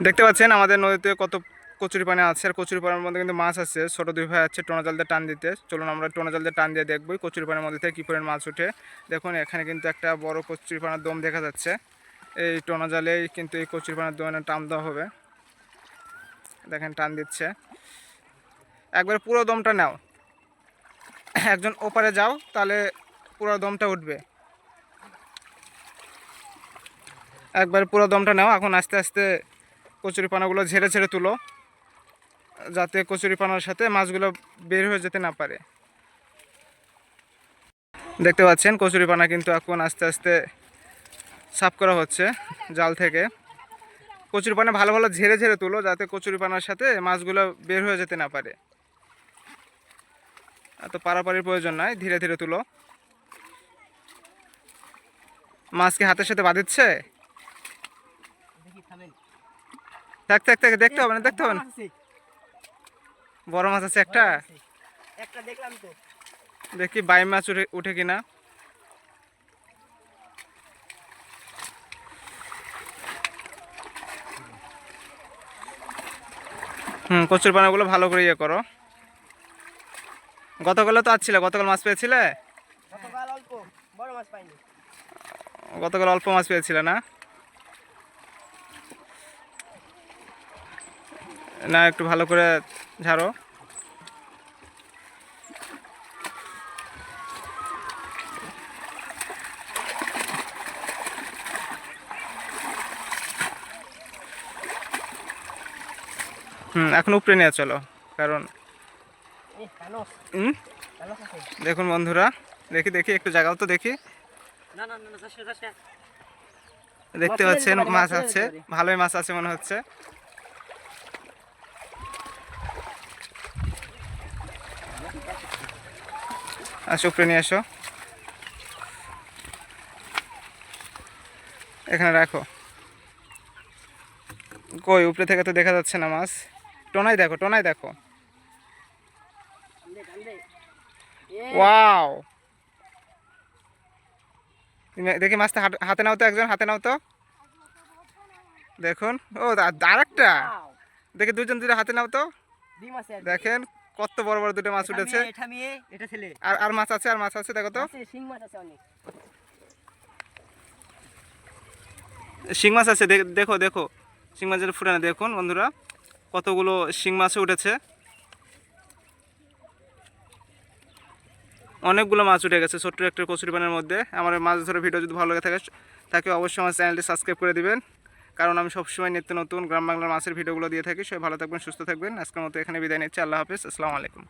দেখতে পাচ্ছেন আমাদের নদীতে কত কচুরি পানি আছে, আর কচুরি পানির মধ্যে কিন্তু মাছ আছে। ছোট দুই ভাই আছে টোনা জাল দিয়ে টান দিতে। চলুন আমরা টোনা জাল দিয়ে টান দিয়ে দেখবই কচুরি পানির মধ্যে থেকে কী পরিমাণ মাছ উঠে দেখুন, এখানে কিন্তু একটা বড় কচুরি পানার দম দেখা যাচ্ছে। এই টোনা জালেই কিন্তু এই কচুরি পানার দমে টান দেওয়া হবে। দেখেন, টান দিচ্ছে। একবার পুরো দমটা নাও। একজন ওপারে যাও, তাহলে পুরো দমটা উঠবে। একবার পুরো দমটা নাও, এখন আস্তে আস্তে কচুরি পানাগুলো ঝেড়ে ঝেড়ে তুলো, যাতে কচুরি পানার সাথে মাছগুলো বের হয়ে যেতে না পারে। দেখতে পাচ্ছেন, কচুরি পানা কিন্তু এখন আস্তে আস্তে সাফ করা হচ্ছে জাল থেকে। কচুরি পানা ভালো ভালো ঝেড়ে ঝেড়ে তুলো, যাতে কচুরি পানার সাথে মাছগুলো বের হয়ে যেতে না পারে। এত পারাপারির প্রয়োজন নাই, ধীরে ধীরে তুলো। মাছ কি হাতের সাথে বাঁধিচ্ছে? থাক থাক থাক দেখতে হবে না দেখতে হবে না। বড় মাছ আছে। একটা? একটা দেখলাম তো। দেখি বাই মাছ উঠে উঠে কিনা। হুম কচুর পানাগুলো ভালো করে ইয়ে করো। গতকালও তো আসছিলে গতকাল মাছ পেয়েছিলে? গতকাল অল্প মাছ পাইনি। গতকাল অল্প মাছ পেয়েছিলে না? না একটু ভালো করে ঝাড়ো। হুম এখন উপরে নিয়ে চলো কারণ হুম? দেখুন বন্ধুরা দেখি দেখি একটু জায়গাও তো দেখি। দেখতে পাচ্ছেন মাছ আছে ভালোই মাছ আছে মনে হচ্ছে। আসো উপরে নিয়ে আসো। এখানে রাখো। কই উপরে থেকে তো দেখা যাচ্ছে না মাছ। টোনাই দেখো টোনাই দেখো। ওয়াও। দেখি মাছটা হাতে নাও তো একজন হাতে নাও তো। দেখুন। ও আর একটা দেখি দুজন দুটো হাতে নাও তো। দেখেন। কত বড় বড় দুটো মাছ উঠেছে। এটা মেয়ে এটা ছেলে। আর আর মাছ আছে আর মাছ আছে দেখো তো। শিং মাছ আছে অনেক। শিং মাছ আছে দেখ- দেখো দেখো। শিং মাছের ফুটানো দেখুন বন্ধুরা। কতগুলো শিং মাছও উঠেছে। অনেকগুলো মাছ উঠে গেছে ছোট্ট একটা কচুরি পানের মধ্যে। আমার মাছ ধরে ভিডিও যদি ভালো লাগে থাকে তাকে অবশ্যই আমার চ্যানেলটি সাবস্ক্রাইব করে দিবেন। কারণ আমি সবসময় নিত্য নতুন গ্রাম বাংলার মাছের ভিডিওগুলো দিয়ে থাকি। সবাই ভালো থাকবেন, সুস্থ থাকবেন। আজকের মতো এখানে বিদায় নিচ্ছি। আল্লাহ হাফিজ। আসসালামু আলাইকুম।